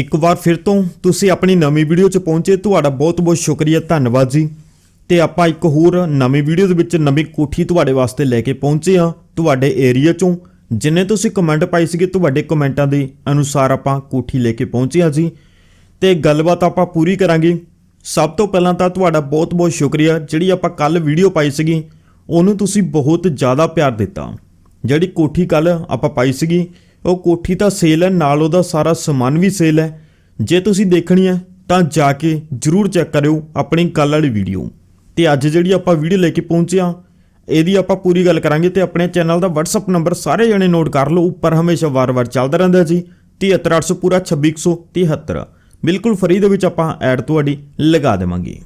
ਇੱਕ ਵਾਰ ਫਿਰ ਤੋਂ ਤੁਸੀਂ ਆਪਣੀ ਨਵੀਂ ਵੀਡੀਓ 'ਚ ਪਹੁੰਚੇ, ਤੁਹਾਡਾ ਬਹੁਤ-ਬਹੁਤ ਸ਼ੁਕਰੀਆ, ਧੰਨਵਾਦ ਜੀ। ਤੇ ਆਪਾਂ ਇੱਕ ਹੋਰ ਨਵੀਂ ਵੀਡੀਓ ਦੇ ਵਿੱਚ ਨਵੀਂ ਕੋਠੀ ਤੁਹਾਡੇ ਵਾਸਤੇ ਲੈ ਕੇ ਪਹੁੰਚੇ ਆ ਤੁਹਾਡੇ ਏਰੀਆ 'ਚੋਂ। ਜਿੰਨੇ ਤੁਸੀਂ ਕਮੈਂਟ ਪਾਈ ਸੀਗੇ, ਤੁਹਾਡੇ ਕਮੈਂਟਾਂ ਦੇ ਅਨੁਸਾਰ ਆਪਾਂ ਕੋਠੀ ਲੈ ਕੇ ਪਹੁੰਚੇ ਆ ਜੀ। ਤੇ ਗੱਲਬਾਤ ਆਪਾਂ ਪੂਰੀ ਕਰਾਂਗੇ। ਸਭ ਤੋਂ ਪਹਿਲਾਂ ਤਾਂ ਤੁਹਾਡਾ ਬਹੁਤ-ਬਹੁਤ ਸ਼ੁਕਰੀਆ, ਜਿਹੜੀ ਆਪਾਂ ਕੱਲ ਵੀਡੀਓ ਪਾਈ ਸੀਗੀ, ਉਹਨੂੰ ਤੁਸੀਂ ਬਹੁਤ ਜ਼ਿਆਦਾ ਪਿਆਰ ਦਿੱਤਾ। ਜਿਹੜੀ ਕੋਠੀ ਕੱਲ ਆਪਾਂ ਪਾਈ ਸੀਗੀ ਉਹ ਕੋਠੀ ਤਾਂ ਸੇਲ ਹੈ, ਨਾਲ ਉਹਦਾ ਸਾਰਾ ਸਮਾਨ ਵੀ ਸੇਲ ਹੈ। ਜੇ ਤੁਸੀਂ ਦੇਖਣੀ ਹੈ, ਤਾਂ ਜਾ ਕੇ ਜਰੂਰ ਚੈੱਕ ਕਰਿਓ ਆਪਣੀ ਕੱਲ ਵਾਲੀ ਵੀਡੀਓ। ਤੇ ਅੱਜ ਜਿਹੜੀ ਆਪਾਂ ਵੀਡੀਓ ਲੈ ਕੇ ਪਹੁੰਚੇ ਆ ਇਹਦੀ ਆਪਾਂ ਪੂਰੀ ਗੱਲ ਕਰਾਂਗੇ ਤੇ ਆਪਣੇ ਚੈਨਲ ਦਾ WhatsApp ਨੰਬਰ ਸਾਰੇ ਜਣੇ ਨੋਟ ਕਰ ਲਓ। ਉੱਪਰ ਹਮੇਸ਼ਾ ਵਾਰ-ਵਾਰ ਚੱਲਦਾ ਰਹਿੰਦਾ ਜੀ। 73800 ਪੂਰਾ 2673 ਬਿਲਕੁਲ ਫਰੀ ਦੇ ਵਿੱਚ ਆਪਾਂ ਐਡ ਤੁਹਾਡੀ ਲਗਾ ਦੇਵਾਂਗੇ।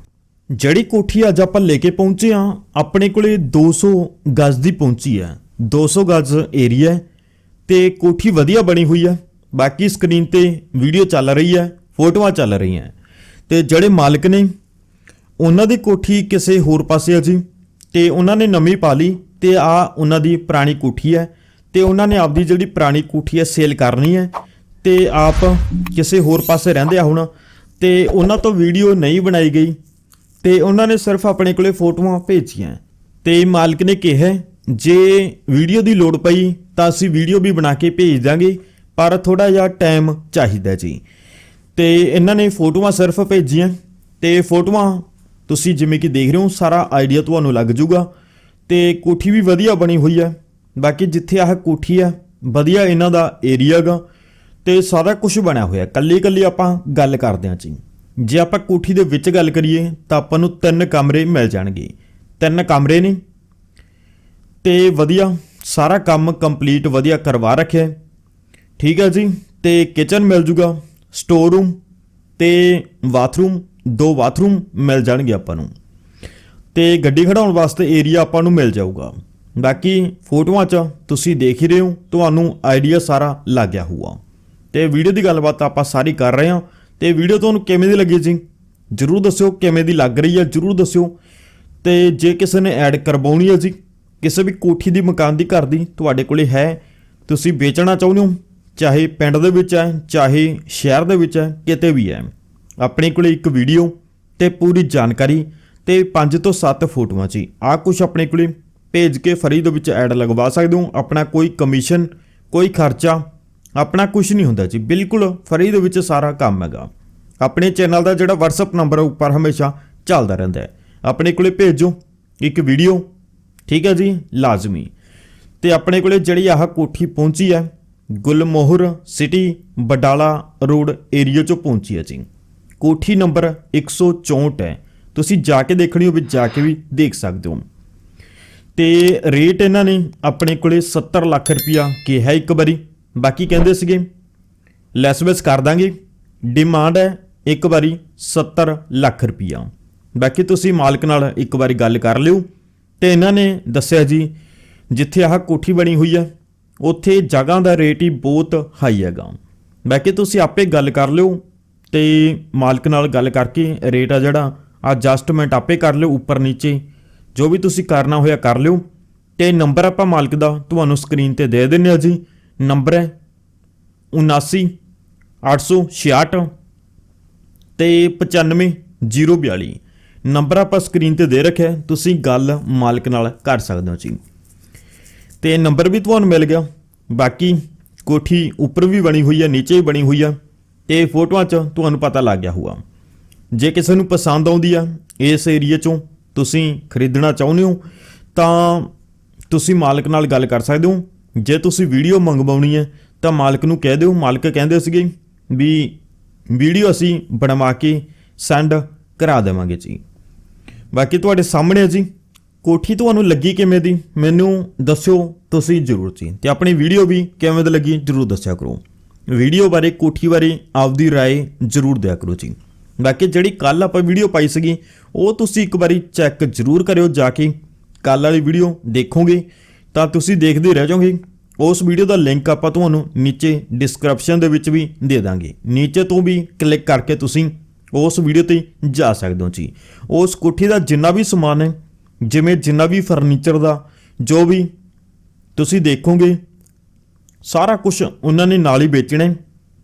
ਜਿਹੜੀ ਕੋਠੀ ਅੱਜ ਆਪਾਂ ਲੈ ਕੇ ਪਹੁੰਚੇ ਆ ਆਪਣੇ ਕੋਲੇ 200 ਗਜ਼ ਦੀ ਪਹੁੰਚੀ ਹੈ। 200 ਗਜ਼ ਏਰੀਆ ਹੈ। ਤੇ ਕੋਠੀ ਵਧੀਆ ਬਣੀ ਹੋਈ ਹੈ ਬਾਕੀ ਸਕਰੀਨ ਤੇ ਵੀਡੀਓ ਚੱਲ ਰਹੀ ਹੈ ਫੋਟੋਆਂ ਚੱਲ ਰਹੀਆਂ। ਤੇ ਜਿਹੜੇ ਮਾਲਕ ਨੇ, ਉਹਨਾਂ ਦੀ ਕੋਠੀ ਕਿਸੇ ਹੋਰ ਪਾਸੇ ਆ ਜੀ। ਤੇ ਉਹਨਾਂ ਨੇ ਨਵੀਂ ਪਾ ਲਈ ਤੇ ਆ ਉਹਨਾਂ ਦੀ ਪੁਰਾਣੀ ਕੋਠੀ ਹੈ ਤੇ ਉਹਨਾਂ ਨੇ ਆਪਦੀ ਜਿਹੜੀ ਪੁਰਾਣੀ ਕੋਠੀ ਹੈ ਸੇਲ ਕਰਨੀ ਹੈ ਤੇ ਆਪ ਕਿਸੇ ਹੋਰ ਪਾਸੇ ਰਹਿੰਦੇ ਆ ਹੁਣ। ਤੇ ਉਹਨਾਂ ਤੋਂ ਵੀਡੀਓ ਨਹੀਂ ਬਣਾਈ ਗਈ। ਤੇ ਉਹਨਾਂ ਨੇ ਸਿਰਫ ਆਪਣੇ ਕੋਲੇ ਫੋਟੋਆਂ ਭੇਜੀਆਂ। ਤੇ ਮਾਲਕ ਨੇ ਕਿਹਾ, ਜੇ ਵੀਡੀਓ ਦੀ ਲੋੜ ਪਈ ਤਾਂ ਅਸੀਂ ਵੀਡੀਓ ਵੀ ਬਣਾ ਕੇ ਭੇਜ ਦਾਂਗੇ ਪਰ ਥੋੜਾ ਜਿਹਾ ਟਾਈਮ ਚਾਹੀਦਾ ਜੀ। ਤੇ ਇਹਨਾਂ ਨੇ ਫੋਟੋਆਂ ਸਿਰਫ ਭੇਜੀਆਂ। ਤੇ ਫੋਟੋਆਂ ਤੁਸੀਂ ਜਿਵੇਂ ਕਿ ਦੇਖ ਰਹੇ ਹੋ, ਸਾਰਾ ਆਈਡੀਆ ਤੁਹਾਨੂੰ ਲੱਗ ਜਾਊਗਾ। ਤੇ ਕੋਠੀ ਵੀ ਵਧੀਆ ਬਣੀ ਹੋਈ ਹੈ ਬਾਕੀ ਜਿੱਥੇ ਆਹ ਕੋਠੀ ਆ, ਵਧੀਆ ਇਹਨਾਂ ਦਾ ਏਰੀਆ ਗਾ। ਤੇ ਸਾਰਾ ਕੁਝ ਬਣਿਆ ਹੋਇਆ। ਕੱਲੀ ਕੱਲੀ ਆਪਾਂ ਗੱਲ ਕਰਦੇ ਹਾਂ ਜੀ। ਜੇ ਆਪਾਂ ਕੋਠੀ ਦੇ ਵਿੱਚ ਗੱਲ ਕਰੀਏ, ਤਾਂ ਆਪਾਂ ਨੂੰ ਤਿੰਨ ਕਮਰੇ ਮਿਲ ਜਾਣਗੇ। ਤਿੰਨ ਕਮਰੇ ਨੇ। ਤੇ ਵਧੀਆ। ਸਾਰਾ ਕੰਮ ਕੰਪਲੀਟ ਵਧੀਆ ਕਰਵਾ ਰੱਖਿਆ ਠੀਕ ਹੈ ਜੀ, ਤੇ ਕਿਚਨ ਮਿਲ ਜੂਗਾ ਸਟੋਰ ਰੂਮ ਤੇ ਬਾਥਰੂਮ ਦੋ ਬਾਥਰੂਮ ਮਿਲ ਜਾਣਗੇ ਆਪਾਂ ਨੂੰ। ਤੇ ਗੱਡੀ ਖੜਾਉਣ ਵਾਸਤੇ ਏਰੀਆ ਆਪਾਂ ਨੂੰ ਮਿਲ ਜਾਊਗਾ। ਬਾਕੀ ਫੋਟੋਆਂ 'ਚ ਤੁਸੀਂ ਦੇਖ ਹੀ ਰਹੇ ਹੋ, ਤੁਹਾਨੂੰ ਆਈਡੀਆ ਸਾਰਾ ਲੱਗ ਗਿਆ ਹੋਊਗਾ। ਤੇ ਵੀਡੀਓ ਦੀ ਗੱਲਬਾਤ ਆਪਾਂ ਸਾਰੀ ਕਰ ਰਹੇ ਹਾਂ। ਤੇ ਵੀਡੀਓ ਤੁਹਾਨੂੰ ਕਿਵੇਂ ਦੀ ਲੱਗੀ ਜੀ? ਜਰੂਰ ਦੱਸਿਓ, ਕਿਵੇਂ ਦੀ ਲੱਗ ਰਹੀ ਹੈ, ਜਰੂਰ ਦੱਸਿਓ। ਤੇ ਜੇ ਕਿਸੇ ਨੇ ਐਡ ਕਰਵਾਉਣੀ ਹੈ ਜੀ ਕਿਸੇ ਵੀ ਕੋਠੀ ਦੀ ਮਕਾਨ ਦੀ ਘਰ ਦੀ ਤੁਹਾਡੇ ਕੋਲੇ ਹੈ, ਤੁਸੀਂ ਵੇਚਣਾ ਚਾਹੁੰਦੇ ਹੋ, ਚਾਹੇ ਪਿੰਡ ਦੇ ਵਿੱਚ ਹੈ, ਚਾਹੇ ਸ਼ਹਿਰ ਦੇ ਵਿੱਚ ਹੈ, ਕਿਤੇ ਵੀ ਹੈ, ਆਪਣੇ ਕੋਲੇ ਇੱਕ ਵੀਡੀਓ ਤੇ ਪੂਰੀ ਜਾਣਕਾਰੀ ਤੇ 5 ਤੋਂ 7 ਫੋਟੋਆਂ ਜੀ। ਆ ਕੁਝ ਆਪਣੇ ਕੋਲੇ ਭੇਜ ਕੇ ਫਰੀ ਦੇ ਵਿੱਚ ਐਡ ਲਗਵਾ ਸਕਦੇ ਹੋ, ਆਪਣਾ ਕੋਈ ਕਮਿਸ਼ਨ, ਕੋਈ ਖਰਚਾ, ਆਪਣਾ ਕੁਝ ਨਹੀਂ ਹੁੰਦਾ ਜੀ। ਬਿਲਕੁਲ ਫਰੀ ਦੇ ਵਿੱਚ ਸਾਰਾ ਕੰਮ ਹੈਗਾ। ਆਪਣੇ ਚੈਨਲ ਦਾ ਜਿਹੜਾ WhatsApp ਨੰਬਰ ਉੱਪਰ ਹਮੇਸ਼ਾ ਚੱਲਦਾ ਰਹਿੰਦਾ ਹੈ। ਆਪਣੇ ਕੋਲੇ ਭੇਜੋ ਇੱਕ ਵੀਡੀਓ ਠੀਕ ਹੈ ਜੀ, ਲਾਜ਼ਮੀ। ਤੇ ਆਪਣੇ ਕੋਲੇ ਜਿਹੜੀ ਆਹ ਕੋਠੀ ਪਹੁੰਚੀ ਹੈ, Gulmohar city, Badala road area ਚੋਂ ਪਹੁੰਚੀ ਹੈ ਜੀ। ਕੋਠੀ ਨੰਬਰ 164 ਹੈ। ਤੁਸੀਂ ਜਾ ਕੇ ਦੇਖਣੀ ਹੋਵੇ, ਜਾ ਕੇ ਵੀ ਦੇਖ ਸਕਦੇ ਹੋ। ਤੇ ਰੇਟ ਇਹਨਾਂ ਨੇ ਆਪਣੇ ਕੋਲੇ 70 ਲੱਖ ਰੁਪਇਆ ਕਿਹਾ ਇੱਕ ਵਾਰੀ। ਬਾਕੀ ਕਹਿੰਦੇ ਸੀਗੇ, ਲੈਸ ਬੈਸ ਕਰ ਦਾਂਗੇ। ਡਿਮਾਂਡ ਹੈ ਇੱਕ ਵਾਰੀ 70 ਲੱਖ ਰੁਪਇਆ। ਬਾਕੀ ਤੁਸੀਂ ਮਾਲਕ ਨਾਲ ਇੱਕ ਵਾਰੀ ਗੱਲ ਕਰ ਲਿਓ। ਤੇ ਇਹਨਾਂ ਨੇ ਦੱਸਿਆ ਜੀ, ਜਿੱਥੇ ਆਹ ਕੋਠੀ ਬਣੀ ਹੋਈ ਹੈ ਉੱਥੇ ਜਗ੍ਹਾ ਦਾ ਰੇਟ ਹੀ ਬਹੁਤ ਹਾਈ ਹੈਗਾ। ਬਾਕੀ ਤੁਸੀਂ ਆਪੇ ਗੱਲ ਕਰ ਲਿਓ ਤੇ ਮਾਲਕ ਨਾਲ ਗੱਲ ਕਰਕੇ ਰੇਟ ਆ ਜਿਹੜਾ ਐਡਜਸਟਮੈਂਟ ਆਪੇ ਕਰ ਲਿਓ ਉੱਪਰ ਨੀਚੇ। ਜੋ ਵੀ ਤੁਸੀਂ ਕਰਨਾ ਹੋਇਆ ਕਰ ਲਿਓ। ਤੇ ਨੰਬਰ ਆਪਾਂ ਮਾਲਕ ਦਾ ਤੁਹਾਨੂੰ ਸਕਰੀਨ ਤੇ ਦੇ ਦਿੰਨੇ ਆ ਜੀ। ਨੰਬਰ ਹੈ 79 866 ਤੇ 95042 ਨੰਬਰ ਆਪਾਂ ਸਕਰੀਨ ਤੇ ਦੇ ਰੱਖਿਆ ਤੁਸੀਂ ਗੱਲ ਮਾਲਕ ਨਾਲ ਕਰ ਸਕਦੇ ਹੋ ਜੀ। ਤੇ ਨੰਬਰ ਵੀ ਤੁਹਾਨੂੰ ਮਿਲ ਗਿਆ। ਬਾਕੀ ਕੋਠੀ ਉੱਪਰ ਵੀ ਬਣੀ ਹੋਈ ਹੈ, ਨੀਚੇ ਵੀ ਬਣੀ ਹੋਈ ਹੈ। ਤੇ ਫੋਟੋਆਂ 'ਚ ਤੁਹਾਨੂੰ ਪਤਾ ਲੱਗ ਗਿਆ ਹੋਊਗਾ। ਜੇ ਕਿਸੇ ਨੂੰ ਪਸੰਦ ਆਉਂਦੀ ਆ ਇਸ ਏਰੀਆ 'ਚੋਂ ਤੁਸੀਂ ਖਰੀਦਣਾ ਚਾਹੁੰਦੇ ਹੋ, ਤਾਂ ਤੁਸੀਂ ਮਾਲਕ ਨਾਲ ਗੱਲ ਕਰ ਸਕਦੇ ਹੋ। ਜੇ ਤੁਸੀਂ ਵੀਡੀਓ ਮੰਗਵਾਉਣੀ ਹੈ, ਤਾਂ ਮਾਲਕ ਨੂੰ ਕਹਿ ਦਿਓ। ਮਾਲਕ ਕਹਿੰਦੇ ਸੀਗੇ ਵੀ ਵੀਡੀਓ ਅਸੀਂ ਬਣਵਾ ਕੇ ਸੈਂਡ ਕਰਾ ਦੇਵਾਂਗੇ ਜੀ। ਬਾਕੀ ਤੁਹਾਡੇ ਸਾਹਮਣੇ ਹੈ ਜੀ ਕੋਠੀ ਤੁਹਾਨੂੰ ਲੱਗੀ ਕਿਵੇਂ ਦੀ ਮੈਨੂੰ ਦੱਸਿਓ ਤੁਸੀਂ ਜਰੂਰ ਜੀ ਤੇ ਆਪਣੀ ਵੀਡੀਓ ਵੀ ਕਿਵੇਂ ਦੀ ਲੱਗੀ ਜਰੂਰ ਦੱਸਿਆ ਕਰੋ ਵੀਡੀਓ ਬਾਰੇ ਕੋਠੀ ਬਾਰੇ ਆਪਦੀ رائے ਜਰੂਰ ਦਿਆ ਕਰੋ ਜੀ ਬਾਕੀ ਜਿਹੜੀ ਕੱਲ ਆਪਾਂ ਵੀਡੀਓ ਪਾਈ ਸੀਗੀ ਉਹ ਤੁਸੀਂ ਇੱਕ ਵਾਰੀ ਚੈੱਕ ਜਰੂਰ ਕਰਿਓ ਜਾ ਕੇ ਕੱਲ ਵਾਲੀ ਵੀਡੀਓ ਦੇਖੋਗੇ ਤਾਂ ਤੁਸੀਂ ਦੇਖਦੇ ਰਹਿ ਜਾਓਗੇ ਉਸ ਵੀਡੀਓ ਦਾ ਲਿੰਕ ਆਪਾਂ ਤੁਹਾਨੂੰ ਨੀਚੇ ਡਿਸਕ੍ਰਿਪਸ਼ਨ ਦੇ ਵਿੱਚ ਵੀ ਦੇ ਦਾਂਗੇ ਨੀਚੇ ਤੋਂ ਵੀ ਕਲਿੱਕ ਕਰਕੇ ਤੁਸੀਂ ਉਸ ਵੀਡੀਓ ਤੇ ਜਾ ਸਕਦੇ ਹੋ ਜੀ। ਉਸ ਕੋਠੀ ਦਾ ਜਿੰਨਾ ਵੀ ਸਮਾਨ ਹੈ, ਜਿਵੇਂ ਜਿੰਨਾ ਵੀ ਫਰਨੀਚਰ ਦਾ, ਜੋ ਵੀ ਤੁਸੀਂ ਦੇਖੋਗੇ, ਸਾਰਾ ਕੁਝ ਉਹਨਾਂ ਨੇ ਨਾਲ ਹੀ ਵੇਚਣਾ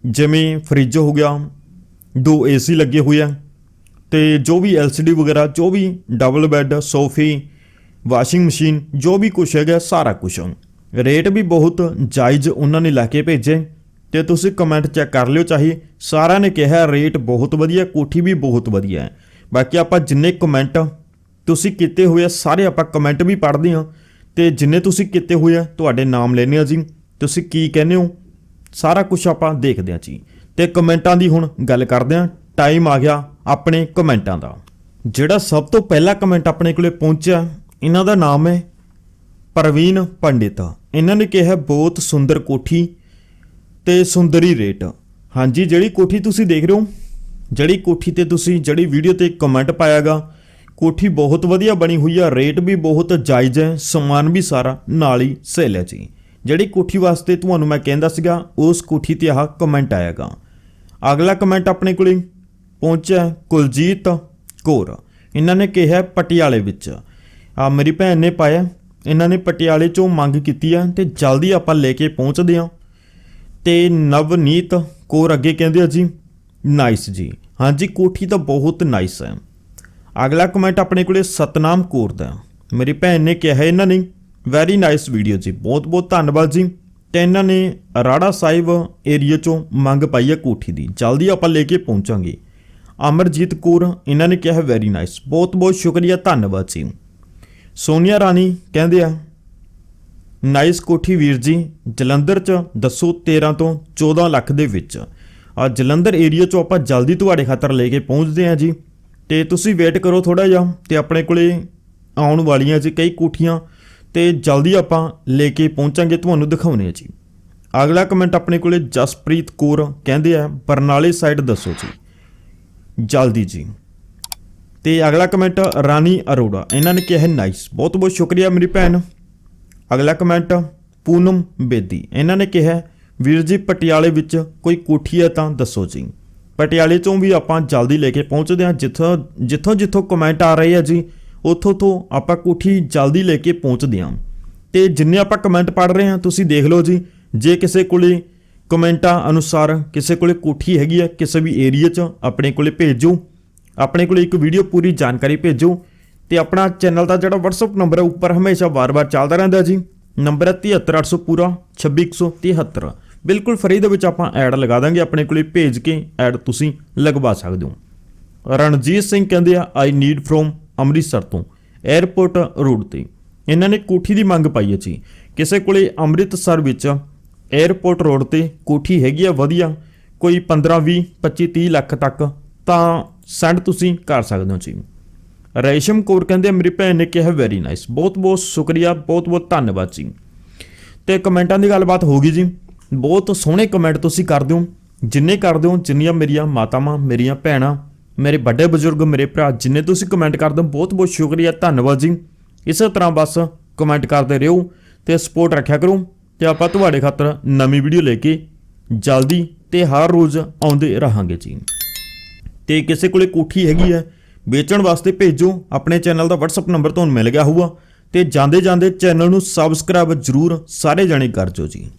ਜਿਵੇਂ ਫ੍ਰਿਜ ਹੋ ਗਿਆ, ਦੋ ਏਸੀ ਲੱਗੇ ਹੋਏ ਆ, ਤੇ ਜੋ ਵੀ LCD ਵਗੈਰਾ, ਜੋ ਵੀ ਡਬਲ ਬੈੱਡ ਸੋਫੇ ਵਾਸ਼ਿੰਗ ਮਸ਼ੀਨ ਜੋ ਵੀ ਕੁਛ ਹੈਗਾ, ਸਾਰਾ ਕੁਝ ਰੇਟ ਵੀ ਬਹੁਤ ਜਾਇਜ਼ ਉਹਨਾਂ ਨੇ ਲਾ ਕੇ ਭੇਜੇ। ਤੇ ਤੁਸੀਂ ਕਮੈਂਟ ਚੈੱਕ ਕਰ ਲਿਓ ਚਾਹੇ ਸਾਰਿਆਂ ਨੇ ਕਿਹਾ ਰੇਟ ਬਹੁਤ ਵਧੀਆ, ਕੋਠੀ ਵੀ ਬਹੁਤ ਵਧੀਆ ਹੈ। ਬਾਕੀ ਆਪਾਂ ਜਿੰਨੇ ਕਮੈਂਟ ਤੁਸੀਂ ਕੀਤੇ ਹੋਏ ਆ, ਸਾਰੇ ਆਪਾਂ ਕਮੈਂਟ ਵੀ ਪੜ੍ਹਦੇ ਹਾਂ। ਤੇ ਜਿੰਨੇ ਤੁਸੀਂ ਕੀਤੇ ਹੋਏ ਆ, ਤੁਹਾਡੇ ਨਾਮ ਲੈਣੇ ਆ ਜੀ। ਤੁਸੀਂ ਕੀ ਕਹਿੰਦੇ ਹੋ? ਸਾਰਾ ਕੁਝ ਆਪਾਂ ਦੇਖਦੇ ਹਾਂ ਜੀ। ਤੇ ਕਮੈਂਟਾਂ ਦੀ ਹੁਣ ਗੱਲ ਕਰਦੇ ਹਾਂ। ਟਾਈਮ ਆ ਗਿਆ ਆਪਣੇ ਕਮੈਂਟਾਂ ਦਾ। ਜਿਹੜਾ ਸਭ ਤੋਂ ਪਹਿਲਾ ਕਮੈਂਟ ਆਪਣੇ ਕੋਲੇ ਪਹੁੰਚਿਆ, ਇਹਨਾਂ ਦਾ ਨਾਮ ਹੈ ਪ੍ਰਵੀਨ ਪੰਡਿਤ। ਇਹਨਾਂ ਨੇ ਕਿਹਾ, ਬਹੁਤ ਸੁੰਦਰ ਕੋਠੀ ਤੇ ਸੁੰਦਰੀ ਰੇਟ। ਹਾਂਜੀ, ਜਿਹੜੀ ਕੋਠੀ ਤੁਸੀਂ ਦੇਖ ਰਹੇ ਹੋ, ਜਿਹੜੀ ਕੋਠੀ ਤੇ ਤੁਸੀਂ ਜਿਹੜੀ ਵੀਡੀਓ ਤੇ ਕਮੈਂਟ ਪਾਇਆਗਾ, ਕੋਠੀ ਬਹੁਤ ਵਧੀਆ ਬਣੀ ਹੋਈ ਆ ਰੇਟ ਵੀ ਬਹੁਤ ਜਾਇਜ਼ ਹੈ, ਸਮਾਨ ਵੀ ਸਾਰਾ ਨਾਲ ਹੀ ਸੇਲ ਹੈ ਜੀ। ਜਿਹੜੀ ਕੋਠੀ ਵਾਸਤੇ ਤੁਹਾਨੂੰ ਮੈਂ ਕਹਿੰਦਾ ਸੀਗਾ, ਉਸ ਕੋਠੀ ਤੇ ਆਹ ਕਮੈਂਟ ਆਇਆਗਾ। ਅਗਲਾ ਕਮੈਂਟ ਆਪਣੇ ਕੋਲੇ ਪਹੁੰਚਿਆ ਕੁਲਜੀਤ ਕੌਰ। ਇਹਨਾਂ ਨੇ ਕਿਹਾ ਪਟਿਆਲੇ ਵਿੱਚ। ਆ ਮੇਰੀ ਭੈਣ ਨੇ ਪਾਇਆ, ਇਹਨਾਂ ਨੇ ਪਟਿਆਲੇ ਚੋਂ ਮੰਗ ਕੀਤੀ ਆ, ਤੇ ਜਲਦੀ ਆਪਾਂ ਲੈ ਕੇ ਪਹੁੰਚਦੇ ਹਾਂ। ਤੇ ਨਵਨੀਤ ਕੌਰ ਅੱਗੇ ਕਹਿੰਦੇ ਆ ਜੀ ਨਾਈਸ ਜੀ। ਹਾਂਜੀ ਕੋਠੀ ਤਾਂ ਬਹੁਤ ਨਾਈਸ ਹੈ। ਅਗਲਾ ਕਮੈਂਟ ਆਪਣੇ ਕੋਲੇ, ਸਤਨਾਮ ਕੌਰ ਦਾ। ਮੇਰੀ ਭੈਣ ਨੇ ਕਿਹਾ ਇਹਨਾਂ ਨੇ ਵੈਰੀ ਨਾਈਸ ਵੀਡੀਓ ਜੀ। ਬਹੁਤ ਬਹੁਤ ਧੰਨਵਾਦ ਜੀ। ਤੇ ਇਹਨਾਂ ਨੇ ਰਾੜਾ ਸਾਹਿਬ ਏਰੀਆ ਚੋਂ ਮੰਗ ਪਾਈ ਹੈ ਕੋਠੀ ਦੀ। ਜਲਦੀ ਆਪਾਂ ਲੈ ਕੇ ਪਹੁੰਚਾਂਗੇ। ਅਮਰਜੀਤ ਕੌਰ, ਇਹਨਾਂ ਨੇ ਕਿਹਾ ਵੈਰੀ ਨਾਈਸ ਬਹੁਤ ਬਹੁਤ ਸ਼ੁਕਰੀਆ, ਧੰਨਵਾਦ ਜੀ। ਸੋਨੀਆ ਰਾਣੀ ਕਹਿੰਦੇ ਆ ਨਾਈਸ ਕੋਠੀ ਵੀਰ ਜੀ, ਜਲੰਧਰ ਚ ਦੱਸੋ 13 ਤੋਂ 14 ਲੱਖ ਦੇ ਵਿੱਚ। ਆ ਜਲੰਧਰ ਏਰੀਆ ਚੋਂ ਆਪਾਂ ਜਲਦੀ ਤੁਹਾਡੇ ਖਾਤਰ ਲੈ ਕੇ ਪਹੁੰਚਦੇ ਹਾਂ ਜੀ। ਤੇ ਤੁਸੀਂ ਵੇਟ ਕਰੋ ਥੋੜਾ ਜਿਹਾ ਤੇ ਆਪਣੇ ਕੋਲੇ ਆਉਣ ਵਾਲੀਆਂ ਜੀ ਕਈ ਕੋਠੀਆਂ ਤੇ ਜਲਦੀ ਆਪਾਂ ਲੈ ਕੇ ਪਹੁੰਚਾਂਗੇ, ਤੁਹਾਨੂੰ ਦਿਖਾਉਣੇ ਆ ਜੀ। ਅਗਲਾ ਕਮੈਂਟ ਆਪਣੇ ਕੋਲੇ ਜਸਪ੍ਰੀਤ ਕੌਰ ਕਹਿੰਦੇ ਆ, ਬਰਨਾਲੇ ਸਾਈਡ ਦੱਸੋ ਜੀ। ਜਲਦੀ ਜੀ। ਤੇ ਅਗਲਾ ਕਮੈਂਟ ਰਾਣੀ ਅਰੋੜਾ, ਇਹਨਾਂ ਨੇ ਕਿਹਾ ਨਾਈਸ ਬਹੁਤ ਬਹੁਤ ਸ਼ੁਕਰੀਆ ਮੇਰੀ ਭੈਣ। ਅਗਲਾ ਕਮੈਂਟ ਪੂਨਮ ਬੇਦੀ। ਇਹਨਾਂ ਨੇ ਕਿਹਾ, ਵੀਰ ਜੀ, ਪਟਿਆਲੇ ਵਿੱਚ ਕੋਈ ਕੋਠੀ ਹੈ ਤਾਂ ਦੱਸੋ ਜੀ। ਪਟਿਆਲੇ ਤੋਂ ਵੀ ਆਪਾਂ ਜਲਦੀ ਲੈ ਕੇ ਪਹੁੰਚਦੇ ਹਾਂ। ਜਿੱਥੋਂ ਜਿੱਥੋਂ ਜਿੱਥੋਂ ਕਮੈਂਟ ਆ ਰਹੇ ਆ ਜੀ, ਉੱਥੋਂ ਤੋਂ ਆਪਾਂ ਕੋਠੀ ਜਲਦੀ ਲੈ ਕੇ ਪਹੁੰਚਦੇ ਹਾਂ। ਤੇ ਜਿੰਨੇ ਆਪਾਂ ਕਮੈਂਟ ਪੜ ਰਹੇ ਹਾਂ, ਤੁਸੀਂ ਦੇਖ ਲਓ ਜੀ, ਜੇ ਕਿਸੇ ਕੋਲੇ ਕਮੈਂਟਾਂ ਅਨੁਸਾਰ ਕਿਸੇ ਕੋਲੇ ਕੋਠੀ ਹੈਗੀ ਹੈ, ਕਿਸੇ ਵੀ ਏਰੀਆ 'ਚ ਆਪਣੇ ਕੋਲੇ ਭੇਜੋ। ਆਪਣੇ ਕੋਲੇ ਇੱਕ ਵੀਡੀਓ ਪੂਰੀ ਜਾਣਕਾਰੀ ਭੇਜੋ। ਤੇ ਆਪਣਾ ਚੈਨਲ ਦਾ ਜਿਹੜਾ WhatsApp ਨੰਬਰ ਹੈ, ਉੱਪਰ ਹਮੇਸ਼ਾ ਵਾਰ-ਵਾਰ ਚੱਲਦਾ ਰਹਿੰਦਾ ਜੀ। ਨੰਬਰ ਹੈ 73800 ਪੂਰਾ 26173 ਬਿਲਕੁਲ ਫਰੀ ਦੇ ਵਿੱਚ ਆਪਾਂ ਐਡ ਲਗਾ ਦਾਂਗੇ, ਆਪਣੇ ਕੋਲੇ ਭੇਜ ਕੇ ਐਡ ਤੁਸੀਂ ਲਗਵਾ ਸਕਦੇ ਹੋ। ਰਣਜੀਤ ਸਿੰਘ ਕਹਿੰਦੇ ਆ ਆਈ ਨੀਡ ਫਰੋਮ ਅੰਮ੍ਰਿਤਸਰ ਤੋਂ 에ਅਰਪੋਰਟ ਰੋਡ ਤੇ। ਇਹਨਾਂ ਨੇ ਕੋਠੀ ਦੀ ਮੰਗ ਪਾਈ ਹੈ ਜੀ। ਕਿਸੇ ਕੋਲੇ ਅੰਮ੍ਰਿਤਸਰ ਵਿੱਚ 에ਅਰਪੋਰਟ ਰੋਡ ਤੇ ਕੋਠੀ ਹੈਗੀ ਆ, ਵਧੀਆ, ਕੋਈ 15 20 25 30 ਲੱਖ ਤੱਕ, ਤਾਂ ਸੈਂਡ ਤੁਸੀਂ ਕਰ ਸਕਦੇ ਹੋ ਜੀ। ਰੈਸ਼ਮ ਕੌਰ ਕਹਿੰਦੇ, ਮੇਰੀ ਭੈਣ ਨੇ ਕਿਹਾ ਵੈਰੀ ਨਾਈਸ ਬਹੁਤ ਬਹੁਤ ਸ਼ੁਕਰੀਆ, ਬਹੁਤ ਬਹੁਤ ਧੰਨਵਾਦ ਜੀ। ਤੇ ਕਮੈਂਟਾਂ ਦੀ ਗੱਲਬਾਤ ਹੋ ਗਈ ਜੀ। ਬਹੁਤ ਸੋਹਣੇ ਕਮੈਂਟ ਤੁਸੀਂ ਕਰਦੇ ਹੋ। ਜਿੰਨੇ ਕਰਦੇ ਹੋ, ਜਿੰਨੀਆਂ ਮੇਰੀਆਂ ਮਾਤਾਵਾਂ, ਮੇਰੀਆਂ ਭੈਣਾਂ, ਮੇਰੇ ਵੱਡੇ ਬਜ਼ੁਰਗ, ਮੇਰੇ ਭਰਾ, ਜਿੰਨੇ ਤੁਸੀਂ ਕਮੈਂਟ ਕਰਦੇ ਹੋ, ਬਹੁਤ ਬਹੁਤ ਸ਼ੁਕਰੀਆ, ਧੰਨਵਾਦ ਜੀ। ਇਸੇ ਤਰ੍ਹਾਂ ਬਸ ਕਮੈਂਟ ਕਰਦੇ ਰਹੋ ਤੇ ਸਪੋਰਟ ਰੱਖਿਆ ਕਰੋ ਤੇ ਆਪਾਂ ਤੁਹਾਡੇ ਖਾਤਰ ਨਵੀਂ ਵੀਡੀਓ ਲੈ ਕੇ ਜਲਦੀ ਤੇ ਹਰ ਰੋਜ਼ ਆਉਂਦੇ ਰਹਾਂਗੇ ਜੀ। ਤੇ ਕਿਸੇ ਕੋਲੇ ਕੋਠੀ ਹੈਗੀ ਹੈ ਵੇਚਣ ਵਾਸਤੇ ਭੇਜੋ। ਆਪਣੇ ਚੈਨਲ ਦਾ WhatsApp ਨੰਬਰ ਤੁਹਾਨੂੰ ਮਿਲ ਗਿਆ ਹੋਊਗਾ। ਤੇ ਜਾਂਦੇ ਜਾਂਦੇ ਚੈਨਲ ਨੂੰ ਸਬਸਕ੍ਰਾਈਬ ਜਰੂਰ ਸਾਰੇ ਜਣੇ ਕਰ ਜੋ ਜੀ।